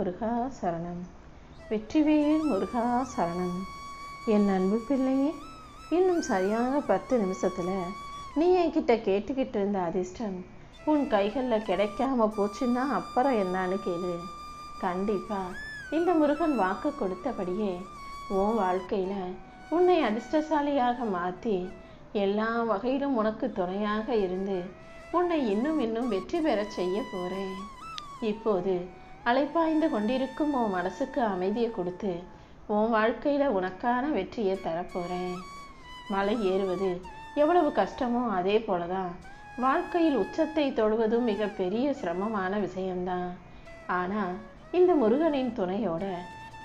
முருகா சரணம். வெற்றிவேல் முருகா சரணம். என் அன்பு பிள்ளையே இன்னும் சரியாக பத்து நிமிஷத்தில் நீ என்கிட்ட கேட்டுக்கிட்டு இருந்த அதிர்ஷ்டம் உன் கைகளில் கிடைக்காம போச்சுன்னா அப்புறம் என்னான்னு கேளு. கண்டிப்பாக இந்த முருகன் வாக்கு கொடுத்தபடியே உன் வாழ்க்கையில் உன்னை அதிர்ஷ்டசாலியாக மாற்றி எல்லா வகையிலும் உனக்கு துணையாக இருந்து உன்னை இன்னும் இன்னும் வெற்றி பெறச் செய்ய போகிறேன் இப்போது அலைப்பாய்ந்து கொண்டிருக்கும் உன் மனசுக்கு அமைதியை கொடுத்து உன் வாழ்க்கையில் உனக்கான வெற்றியை தரப்போகிறேன் மலை ஏறுவது எவ்வளவு கஷ்டமோ அதே போல தான் வாழ்க்கையில் உச்சத்தை தொடுவதும் மிகப்பெரிய சிரமமான விஷயம்தான். ஆனால் இந்த முருகனின் துணையோட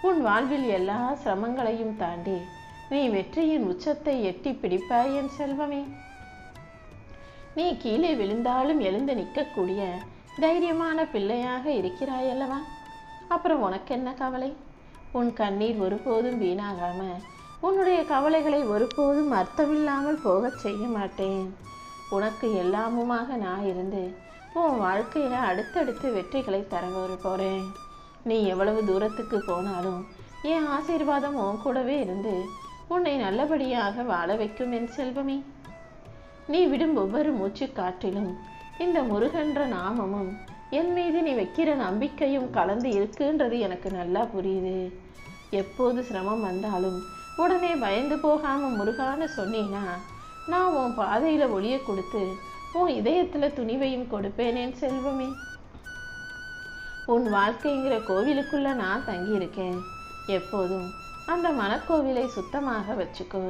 உன் வாழ்வில் எல்லா சிரமங்களையும் தாண்டி நீ வெற்றியின் உச்சத்தை எட்டி பிடிப்பாய் என் செல்வமே. நீ கீழே விழுந்தாலும் எழுந்து நிற்கக்கூடிய தைரியமான பிள்ளையாக இருக்கிறாய் அல்லவா அப்புறம் உனக்கு என்ன கவலை? உன் கண்ணீர் ஒருபோதும் வீணாகாம உன்னுடைய கவலைகளை ஒருபோதும் அர்த்தமில்லாமல் போகச் செய்ய மாட்டேன். உனக்கு எல்லாமுமாக நான் இருந்து உன் வாழ்க்கையில அடுத்தடுத்து வெற்றிகளை தர போறேன். நீ எவ்வளவு தூரத்துக்கு போனாலும் என் ஆசீர்வாதம் உன் கூடவே இருந்து உன்னை நல்லபடியாக வாழ வைக்கும் என் செல்வமே. நீ விடும் ஒவ்வொரு மூச்சு காற்றிலும் இந்த முருகன்ற நாமமும் என் மீது நீ வைக்கிற நம்பிக்கையும் கலந்து இருக்குன்றது எனக்கு நல்லா புரியுது. எப்போது சிரமம் வந்தாலும் உடனே பயந்து போகாம முருகான்னு சொன்னீன்னா நான் உன் பாதையில ஒளிய கொடுத்து உன் இதயத்துல துணிவையும் கொடுப்பேனேன் செல்வமே. உன் வாழ்க்கைங்கிற கோவிலுக்குள்ள நான் தங்கியிருக்கேன். எப்போதும் அந்த மனக்கோவிலை சுத்தமாக வச்சுக்கோ.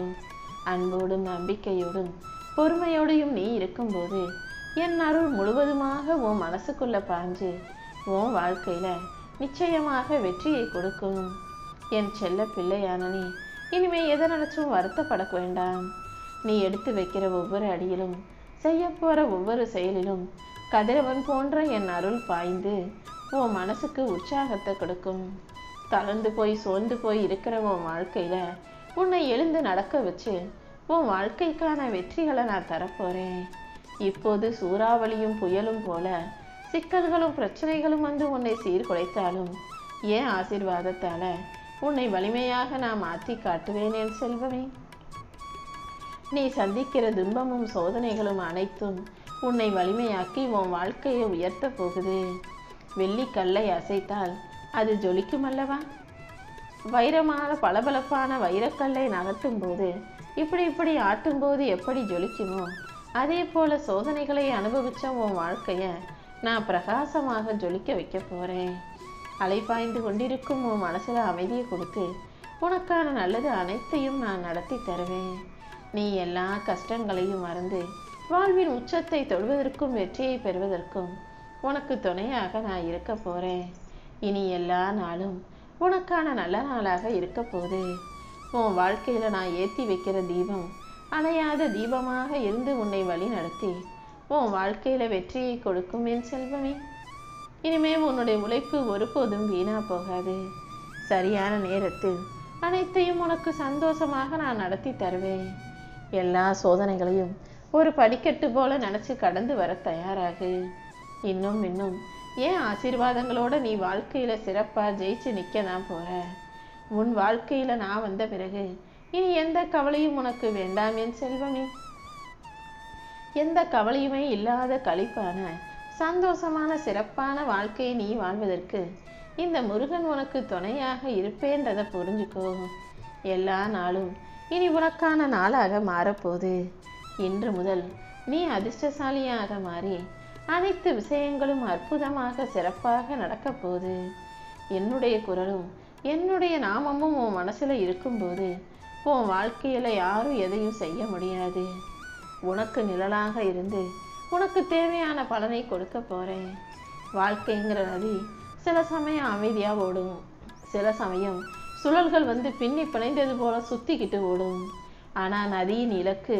அன்போடும் நம்பிக்கையோடும் பொறுமையோடையும் நீ இருக்கும்போது என் அருள் முழுவதுமாக உன் மனசுக்குள்ள பாஞ்சு உன் வாழ்க்கையில நிச்சயமாக வெற்றியை கொடுக்கும். என் செல்ல பிள்ளையான நீ இனிமே எதை நினைச்சும் வருத்தப்பட வேண்டாம். நீ எடுத்து வைக்கிற ஒவ்வொரு அடியிலும் செய்ய போற ஒவ்வொரு செயலிலும் கதிரவன் போன்ற என் அருள் பாய்ந்து உன் மனசுக்கு உற்சாகத்தை கொடுக்கும். தளர்ந்து போய் சோர்ந்து போய் இருக்கிற உன் வாழ்க்கையில உன்னை எழுந்து நடக்க வச்சு உன் வாழ்க்கைக்கான வெற்றிகளை நான் தரப்போறேன். இப்போது சூறாவளியும் புயலும் போல சிக்கல்களும் பிரச்சனைகளும் வந்து உன்னை சீர்குலைத்தாலும் ஏன் ஆசீர்வாதத்தால உன்னை வலிமையாக நான் மாற்றி காட்டுவேன் என் செல்வமே? நீ சந்திக்கிற துன்பமும் சோதனைகளும் அனைத்தும் உன்னை வலிமையாக்கி உன் வாழ்க்கையை உயர்த்த போகுது. வெள்ளிக்கல்லை அசைத்தால் அது ஜொலிக்கும் அல்லவா? வைரமான பளபளப்பான வைரக்கல்லை நகர்த்தும் போது இப்படி இப்படி ஆட்டும்போது எப்படி ஜொலிக்குமோ? அதே போல சோதனைகளை அனுபவிச்ச உன் வாழ்க்கைய நான் பிரகாசமாக ஜொலிக்க வைக்க போறேன். அலைப்பாய்ந்து கொண்டிருக்கும் உன் மனசுல அமைதியை கொடுத்து உனக்கான நல்லது அனைத்தையும் நான் நடத்தி தருவேன். நீ எல்லா கஷ்டங்களையும் மறந்து வாழ்வின் உச்சத்தை தொடுவதற்கும் வெற்றியை பெறுவதற்கும் உனக்கு துணையாக நான் இருக்க போறேன். இனி எல்லா நாளும் உனக்கான நல்ல நாளாக இருக்க போகுது. உன் வாழ்க்கையில நான் ஏற்றி வைக்கிற தீபம் அணையாத தீபமாக இருந்து உன்னை வழி நடத்தி? உன் வாழ்க்கையில வெற்றியை கொடுக்கும் என் செல்வமே. இனிமே உன்னுடைய உழைப்பு ஒருபோதும் வீணா போகாது. சரியான நேரத்தில் அனைத்தையும் உனக்கு சந்தோஷமாக நான் நடத்தி தருவேன். எல்லா சோதனைகளையும் ஒரு படிக்கட்டு போல நினைச்சு கடந்து வர தயாராகு. இன்னும் இன்னும் ஏன் ஆசீர்வாதங்களோட நீ வாழ்க்கையில சிறப்பா ஜெயிச்சு நிக்க தான் போற உன் வாழ்க்கையில நான் வந்த பிறகு இனி எந்த கவலையும் உனக்கு வேண்டாம் என் செல்வமே. எந்த கவலையுமே இல்லாத கழிப்பான சந்தோஷமான சிறப்பான வாழ்க்கையை நீ வாழ்வதற்கு இந்த முருகன் உனக்கு துணையாக இருப்பேன்றதை புரிஞ்சுக்கோ. எல்லா நாளும் இனி உனக்கான நாளாக மாறப்போகுது. இன்று முதல் நீ அதிர்ஷ்டசாலியாக மாறி அனைத்து விஷயங்களும் அற்புதமாக சிறப்பாக நடக்கப் போகுது. என்னுடைய குரலும் என்னுடைய நாமமும் உன் மனசில் இருக்கும்போது உன் வாழ்க்கையில் யாரும் எதையும் செய்ய முடியாது. உனக்கு நிழலாக இருந்து உனக்கு தேவையான பலனை கொடுக்க போகிறேன் வாழ்க்கைங்கிற நதி சில சமயம் அமைதியாக ஓடும். சில சமயம் சுழல்கள் வந்து பின்னி பிணைந்தது போல சுத்திக்கிட்டு ஓடும். ஆனால் நதியின் இலக்கு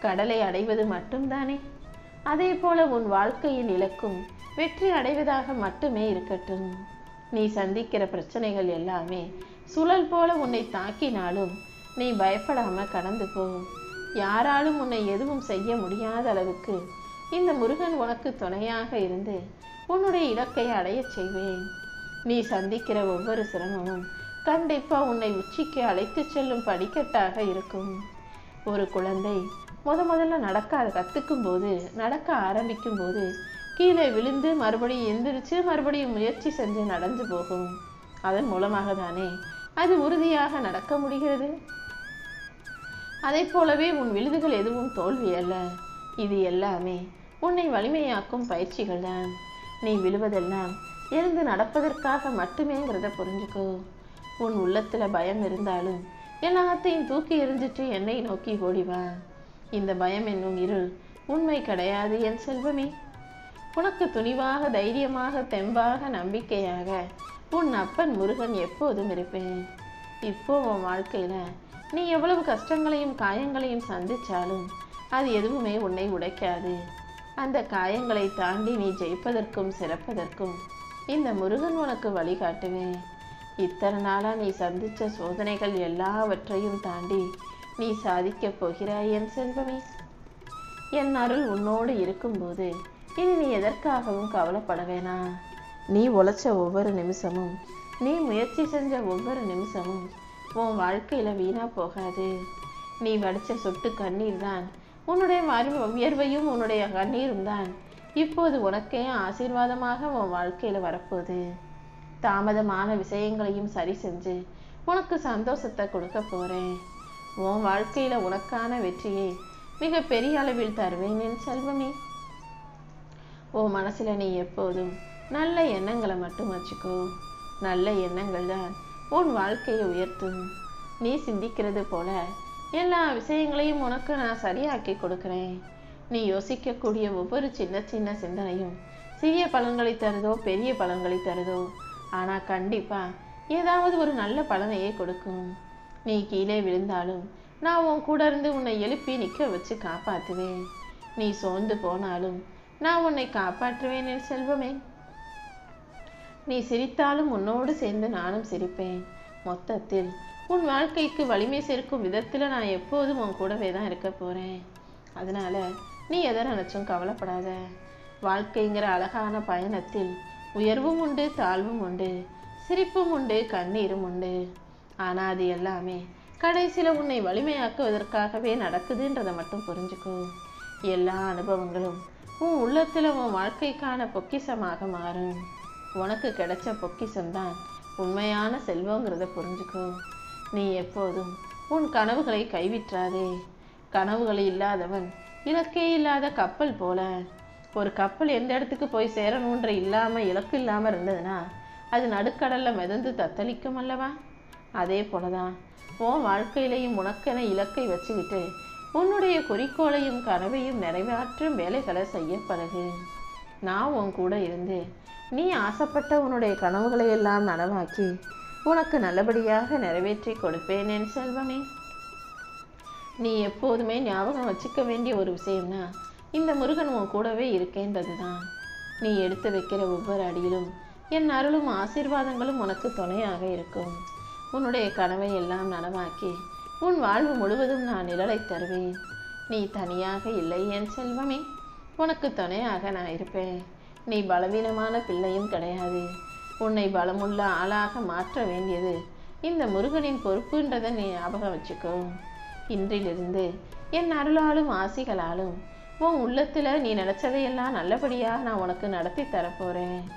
கடலை அடைவது மட்டும்தானே? அதே போல உன் வாழ்க்கையின் இலக்கும் வெற்றி அடைவதாக மட்டுமே இருக்கட்டும். நீ சந்திக்கிற பிரச்சனைகள் எல்லாமே சுழல் போல உன்னை தாக்கினாலும் நீ பயப்படாம கடந்து போ. யாராலும் உன்னை எதுவும் செய்ய முடியாத அளவுக்கு இந்த முருகன் உனக்கு துணையாக இருந்து உன்னுடைய இலக்கை அடையச் செய்வேன். நீ சந்திக்கிற ஒவ்வொரு சிரமமும் கண்டிப்பா உன்னை உச்சிக்கு அழைத்து செல்லும் படிக்கட்டாக இருக்கும். ஒரு குழந்தை முத முதல்ல நடக்க கற்றுக்கும் போது நடக்க ஆரம்பிக்கும் போது கீழே விழுந்து மறுபடியும் எந்திரிச்சு மறுபடியும் முயற்சி செஞ்சு நடந்து போகும். அதன் மூலமாக தானே அது உறுதியாக நடக்க முடிகிறது? அதை போலவே உன் விழுதுகள் எதுவும் தோல்வி அல்ல. இது எல்லாமே உன்னை வலிமையாக்கும் பயிற்சிகள் தான். நீ விழுவதெல்லாம் எழுந்து நடப்பதற்காக மட்டுமேங்கிறத புரிஞ்சுக்கோ. உன் உள்ளத்தில் பயம் இருந்தாலும் எல்லாத்தையும் தூக்கி எறிஞ்சிட்டு என்னை நோக்கி ஓடிவா இந்த பயம் என்னும் இருள் உண்மை கிடையாது என் செல்வமே. உனக்கு துணிவாக தைரியமாக தெம்பாக நம்பிக்கையாக உன் அப்பன் முருகன் எப்போதும் இருப்பேன். இப்போ உன் வாழ்க்கையில் நீ எவ்வளவு கஷ்டங்களையும் காயங்களையும் சந்திச்சாலும் அது எதுவுமே உன்னை உடைக்காது. அந்த காயங்களை தாண்டி நீ ஜெயிப்பதற்கும் சிறப்பதற்கும் இந்த முருகன் உனக்கு வழிகாட்டுவேன் இத்தனை நாளாக நீ சந்தித்த சோதனைகள் எல்லாவற்றையும் தாண்டி நீ சாதிக்கப் போகிறாய் என் செல்வமே. என் அருள் உன்னோடு இருக்கும்போது இனி நீ எதற்காகவும் கவலைப்பட வேணாம் நீ உழைச்ச ஒவ்வொரு நிமிஷமும் நீ முயற்சி செஞ்ச ஒவ்வொரு நிமிஷமும் உன் வாழ்க்கையில் வீணாக போகாது. நீ வடிச்ச சொட்டு கண்ணீர் தான். உன்னுடைய மறு- உயர்வையும் உன்னுடைய கண்ணீரும் தான். இப்போது உனக்கே ஆசீர்வாதமாக உன் வாழ்க்கையில் வரப்போகுது. தாமதமான விஷயங்களையும் சரி செஞ்சு உனக்கு சந்தோஷத்தை கொடுக்க போகிறேன் உன் வாழ்க்கையில் உனக்கான வெற்றியை மிக பெரிய அளவில் தருவேன் என் செல்வமே. உன் மனசில் நீ எப்போதும் நல்ல எண்ணங்களை மட்டும் வச்சுக்கோ. நல்ல எண்ணங்கள் தான் உன் வாழ்க்கையை உயர்த்தும். நீ சிந்திக்கிறது போல எல்லா விஷயங்களையும் உனக்கு நான் சரியாக்கி கொடுக்கிறேன். நீ யோசிக்கக்கூடிய ஒவ்வொரு சின்ன சின்ன சிந்தனையும் சிறிய பலன்களை தருதோ பெரிய பலன்களை தருதோ ஆனால் கண்டிப்பா ஏதாவது ஒரு நல்ல பலனையே கொடுக்கும். நீ கீழே விழுந்தாலும் நான் உன் கூட இருந்து உன்னை எழுப்பி நிற்க வச்சு காப்பாற்றுவேன் நீ சோர்ந்து போனாலும் நான் உன்னை காப்பாற்றுவேன் என் செல்வமே. நீ சிரித்தாலும் உன்னோடு சேர்ந்து நானும் சிரிப்பேன். மொத்தத்தில் உன் வாழ்க்கைக்கு வலிமை சேர்க்கும் விதத்தில் நான் எப்போதும் உன் கூடவே தான் இருக்க போகிறேன் அதனால நீ எதை நினைச்சும் கவலைப்படாத. வாழ்க்கைங்கிற அழகான பயணத்தில் உயர்வும் உண்டு தாழ்வும் உண்டு சிரிப்பும் உண்டு கண்ணீரும் உண்டு. ஆனால் அது எல்லாமே கடைசியில் உன்னை வலிமையாக்குவதற்காகவே நடக்குதுன்றதை மட்டும் புரிஞ்சுக்கோ. எல்லா அனுபவங்களும் உன் உள்ளத்தில் உன் வாழ்க்கைக்கான பொக்கிஷமாக மாறும். உனக்கு கிடைச்ச பொக்கிசம்தான் உண்மையான செல்வங்கிறத புரிஞ்சுக்கோ. நீ எப்போதும் உன் கனவுகளை கைவிற்றாதே கனவுகள் இல்லாதவன் இலக்கே இல்லாத கப்பல் போல. ஒரு கப்பல் எந்த இடத்துக்கு போய் சேரணுன்ற இல்லாமல் இலக்கு இல்லாமல் இருந்ததுன்னா அது நடுக்கடலில் மிதந்து தத்தளிக்கும் அல்லவா? அதே போலதான் உன் வாழ்க்கையிலையும் உனக்கென இலக்கை வச்சுக்கிட்டு உன்னுடைய குறிக்கோளையும் கனவையும் நிறைவேற்றும் வேலைகளை செய்ய பழகு. நான் உன் கூட இருந்து நீ ஆசைப்பட்ட உன்னுடைய கனவுகளை எல்லாம் நனவாக்கி உனக்கு நல்லபடியாக நிறைவேற்றி கொடுப்பேன் என் செல்வமே. நீ எப்போதுமே ஞாபகம் வச்சுக்க வேண்டிய ஒரு விஷயம்னா இந்த முருகன் உன் கூடவே இருக்கேன்றது தான் நீ எடுத்து வைக்கிற ஒவ்வொரு அடியிலும் என் அருளும் ஆசீர்வாதங்களும் உனக்கு துணையாக இருக்கும். உன்னுடைய கனவை எல்லாம் நனவாக்கி உன் வாழ்வு முழுவதும் நான் நிழலை தருவேன். நீ தனியாக இல்லை என் செல்வமே. உனக்கு துணையாக நான் இருப்பேன். நீ பலவீனமான பிள்ளையும் கிடையாது. உன்னை பலமுள்ள ஆளாக மாற்ற வேண்டியது இந்த முருகனின் பொறுப்புன்றதை நீ ஞாபகம் வச்சுக்கோ. இன்றிலிருந்து என் அருளாலும் ஆசிகளாலும் உன் உள்ளத்தில் நீ நினச்சதையெல்லாம் நல்லபடியாக நான் உனக்கு நடத்தி தரப்போகிறேன்